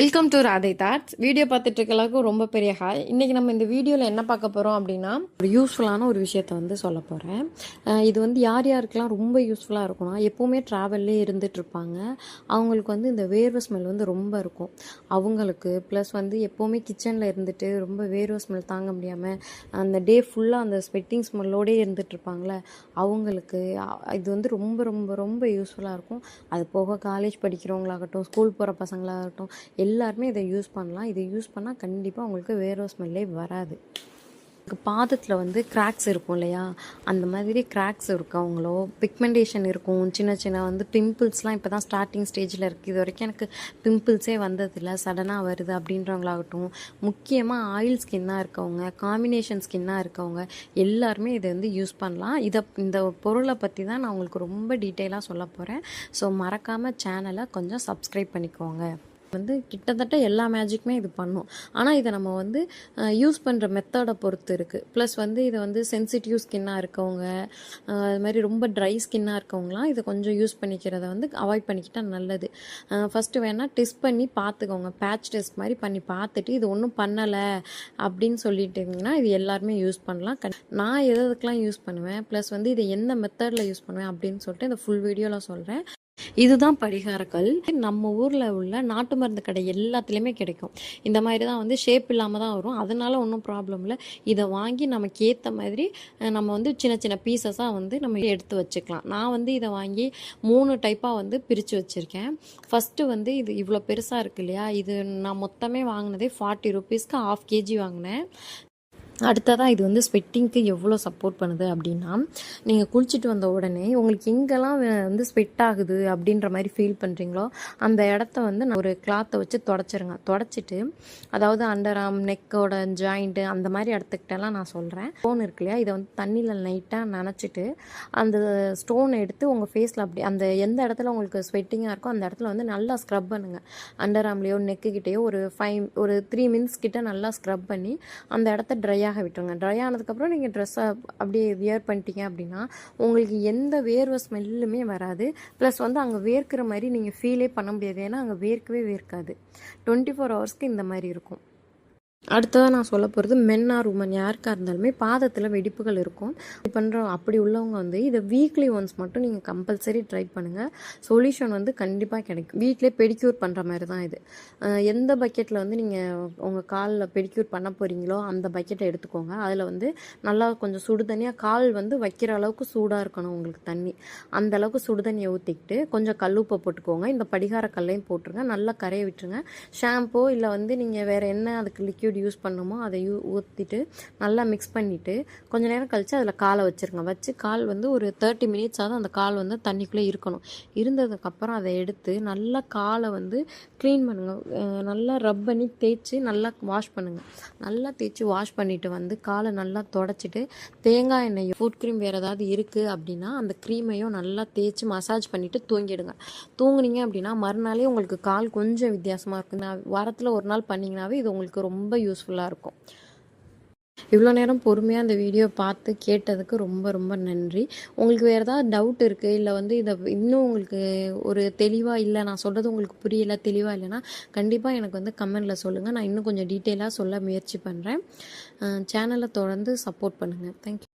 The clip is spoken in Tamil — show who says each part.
Speaker 1: Welcome to Radhai thoughts video பார்த்துட்டு இருக்க ரொம்ப பெரிய ஹாய் இன்னைக்கு நம்ம இந்த வீடியோவில் என்ன பார்க்க போகிறோம் அப்படின்னா ஒரு யூஸ்ஃபுல்லான ஒரு விஷயத்த வந்து சொல்ல போகிறேன் இது வந்து யார் யாருக்கெல்லாம் ரொம்ப யூஸ்ஃபுல்லாக இருக்கும்னா எப்போவுமே ட்ராவல்லே இருந்துகிட்ருப்பாங்க அவங்களுக்கு வந்து இந்த வேர்வை ஸ்மெல் வந்து ரொம்ப இருக்கும். அவங்களுக்கு ப்ளஸ் வந்து எப்போவுமே கிச்சனில் இருந்துட்டு ரொம்ப வேர்வை ஸ்மெல் தாங்க முடியாமல் அந்த டே ஃபுல்லாக அந்த ஸ்வெட்டிங் ஸ்மெல்லோடே இருந்துகிட்ருப்பாங்களே அவங்களுக்கு இது வந்து ரொம்ப ரொம்ப ரொம்ப யூஸ்ஃபுல்லாக இருக்கும். அது போக காலேஜ் படிக்கிறவங்களாகட்டும் ஸ்கூல் போகிற பசங்களாகட்டும் எல்லாருமே இதை யூஸ் பண்ணலாம். இதை யூஸ் பண்ணால் கண்டிப்பாக உங்களுக்கு வேர்வை ஸ்மெல்லே வராது. பாதத்தில் வந்து கிராக்ஸ் இருக்கும் இல்லையா? அந்த மாதிரி கிராக்ஸ் இருக்கவங்களோ பிக்மெண்டேஷன் இருக்கும். சின்ன சின்ன வந்து பிம்பிள்ஸ்லாம் இப்போ தான் ஸ்டார்டிங் ஸ்டேஜில் இருக்குது இது வரைக்கும் எனக்கு பிம்பிள்ஸே வந்ததில்லை. சடனாக வருது அப்படின்றவங்களாகட்டும். முக்கியமாக ஆயில் ஸ்கின்னாக இருக்கவங்க காம்பினேஷன் ஸ்கின்னாக இருக்கவங்க எல்லாருமே இதை வந்து யூஸ் பண்ணலாம். இதை இந்த பொருளை பற்றி தான் நான் உங்களுக்கு ரொம்ப டீட்டெயிலாக சொல்ல போகிறேன் ஸோ மறக்காமல் சேனலை கொஞ்சம் சப்ஸ்கிரைப் பண்ணிக்கோங்க. வந்து கிட்டத்தட்ட எல்லா மேஜிக்குமே இது பண்ணும். ஆனால் இதை நம்ம வந்து யூஸ் பண்ணுற மெத்தடை பொறுத்து இருக்குது ப்ளஸ் வந்து இதை வந்து சென்சிட்டிவ் ஸ்கின்னாக இருக்கவங்க அது மாதிரி ரொம்ப ட்ரை ஸ்கின்னாக இருக்கவங்களாம் இதை கொஞ்சம் யூஸ் பண்ணிக்கிறத வந்து அவாய்ட் பண்ணிக்கிட்டால் நல்லது. ஃபஸ்ட்டு வேணால் டெஸ்ட் பண்ணி பார்த்துக்கோங்க பேட்ச் டெஸ்ட் மாதிரி பண்ணி பார்த்துட்டு இது ஒன்றும் பண்ணலை அப்படின்னு சொல்லிட்டிங்கன்னா இது எல்லாருமே யூஸ் பண்ணலாம். நான் எதுக்கெலாம் யூஸ் பண்ணுவேன்? ப்ளஸ் வந்து இதை எந்த மெத்தடில் யூஸ் பண்ணுவேன் அப்படின்னு சொல்லிட்டு இந்த ஃபுல் வீடியோவில் சொல்கிறேன் இதுதான் படிகாரக்கல் நம்ம ஊரில் உள்ள நாட்டு மருந்து கடை எல்லாத்துலேயுமே கிடைக்கும். இந்த மாதிரி தான் வந்து ஷேப் இல்லாமல் தான் வரும். அதனால ஒன்றும் ப்ராப்ளம் இல்லை. இதை வாங்கி நமக்கு ஏற்ற மாதிரி நம்ம வந்து சின்ன சின்ன பீசஸாக வந்து நம்ம எடுத்து வச்சுக்கலாம். நான் வந்து இதை வாங்கி மூணு டைப்பாக வந்து பிரித்து வச்சுருக்கேன். ஃபஸ்ட்டு வந்து இது இவ்வளோ பெருசாக இருக்கு இல்லையா? இது நான் மொத்தமே வாங்கினதே ஃபார்ட்டி ருபீஸ்க்கு ஆஃப் கேஜி வாங்கினேன். அடுத்ததாக இது வந்து ஸ்வெட்டிங்க்கு எவ்வளோ சப்போர்ட் பண்ணுது அப்படின்னா நீங்கள் குளிச்சுட்டு வந்த உடனே உங்களுக்கு எங்கெல்லாம் வந்து ஸ்வெட் ஆகுது அப்படின்ற மாதிரி ஃபீல் பண்ணுறீங்களோ அந்த இடத்த வந்து நான் ஒரு கிளாத்தை வச்சு தொடச்சிருங்க. தொடச்சிட்டு அதாவது அண்டர் ஆம் நெக்கோட ஜாயிண்ட்டு அந்த மாதிரி இடத்துக்கிட்டலாம் நான் சொல்கிறேன் ஸ்டோன் இருக்கு இல்லையா? இதை வந்து தண்ணியில் லைட்டாக நனைச்சிட்டு அந்த ஸ்டோனை எடுத்து உங்கள் ஃபேஸில் அப்படி அந்த எந்த இடத்துல உங்களுக்கு ஸ்வெட்டிங்காக இருக்கோ அந்த இடத்துல வந்து நல்லா ஸ்க்ரப் பண்ணுங்கள் அண்டர் ஆம்லேயோ நெக்கு கிட்டேயோ ஒரு ஃபைவ் ஒரு த்ரீ மினிட்ஸ் கிட்ட நல்லா ஸ்க்ரப் பண்ணி அந்த இடத்த ட்ரை ஆக விட்டுருங்க. ட்ரை ஆனதுக்கப்புறம் நீங்கள் ட்ரெஸ்ஸை அப்படியே வியர் பண்ணிட்டீங்க அப்படின்னா உங்களுக்கு எந்த வேர்வை ஸ்மெல்லுமே வராது. ப்ளஸ் வந்து அங்கே வேர்க்கிற மாதிரி நீங்கள் ஃபீலே பண்ண முடியாது. ஏன்னா அங்கே வேர்க்கவே வேர்க்காது. டுவெண்ட்டி ஃபோர் ஹவர்ஸ்க்கு இந்த மாதிரி இருக்கும். அடுத்ததாக நான் சொல்ல போகிறது மென் ஆர் உமன் யாருக்காக இருந்தாலுமே பாதத்தில் வெடிப்புகள் இருக்கும். பண்ணுற அப்படி உள்ளவங்க வந்து இதை வீக்லி ஒன்ஸ் மட்டும் நீங்கள் கம்பல்சரி ட்ரை பண்ணுங்கள் சொல்யூஷன் வந்து கண்டிப்பாக கிடைக்கும். வீட்டிலே பெடிக்யூர் பண்ணுற மாதிரி தான் இது எந்த பக்கெட்டில் வந்து நீங்கள் உங்கள் காலில் பெடிக்யூர் பண்ண போகிறீங்களோ அந்த பக்கெட்டை எடுத்துக்கோங்க. அதில் வந்து நல்லா கொஞ்சம் சுடு தண்ணியாக கால் வந்து வைக்கிற அளவுக்கு சூடாக இருக்கணும் உங்களுக்கு தண்ணி. அந்த அளவுக்கு சுடு தண்ணியை ஊற்றிக்கிட்டு கொஞ்சம் கல்லுப்பை போட்டுக்கோங்க. இந்த படிகார கல்லையும் போட்டுருங்க. நல்லா கரைய விட்டுருங்க. ஷாம்போ இல்லை வந்து நீங்கள் வேறு என்ன அதுக்கு லிக்யூட் யூஸ் பண்ணுமோ அதை யூ ஊற்றிட்டு நல்லா மிக்ஸ் பண்ணிவிட்டு கொஞ்ச நேரம் கழித்து அதில் காலை வச்சுருங்க. வச்சு கால் வந்து ஒரு தேர்ட்டி மினிட்ஸ் ஆகும் அந்த கால் வந்து தண்ணிக்குள்ளே இருக்கணும். இருந்ததுக்கப்புறம் அதை எடுத்து நல்லா காலை வந்து க்ளீன் பண்ணுங்கள் நல்லா ரப் பண்ணி தேய்ச்சி நல்லா வாஷ் பண்ணுங்கள் நல்லா தேய்ச்சி வாஷ் பண்ணிவிட்டு வந்து காலை நல்லா தொடச்சிட்டு தேங்காய் எண்ணெய் ஃபுட் க்ரீம் வேறு ஏதாவது இருக்குது அப்படின்னா அந்த க்ரீமையும் நல்லா தேய்ச்சி மசாஜ் பண்ணிவிட்டு தூங்கிடுங்க. தூங்குனீங்க அப்படின்னா மறுநாளே உங்களுக்கு கால் கொஞ்சம் வித்தியாசமாக இருக்குது நான் வாரத்தில் ஒரு நாள் பண்ணிங்கனாவே இது உங்களுக்கு ரொம்ப யூஸ்ஃபுல்லாக இருக்கும். இவ்வளோ நேரம் பொறுமையாக அந்த வீடியோ பார்த்து கேட்டதுக்கு ரொம்ப ரொம்ப நன்றி. உங்களுக்கு வேறு ஏதாவது டவுட் இருக்குது இல்லை வந்து இதை இன்னும் உங்களுக்கு ஒரு தெளிவாக இல்லை நான் சொல்கிறது உங்களுக்கு புரியல தெளிவாக இல்லைன்னா கண்டிப்பாக எனக்கு வந்து கமெண்டில் சொல்லுங்கள் நான் இன்னும் கொஞ்சம் டீட்டெயிலாக சொல்ல முயற்சி பண்ணுறேன் சேனலை தொடர்ந்து சப்போர்ட் பண்ணுங்கள் தேங்க்யூ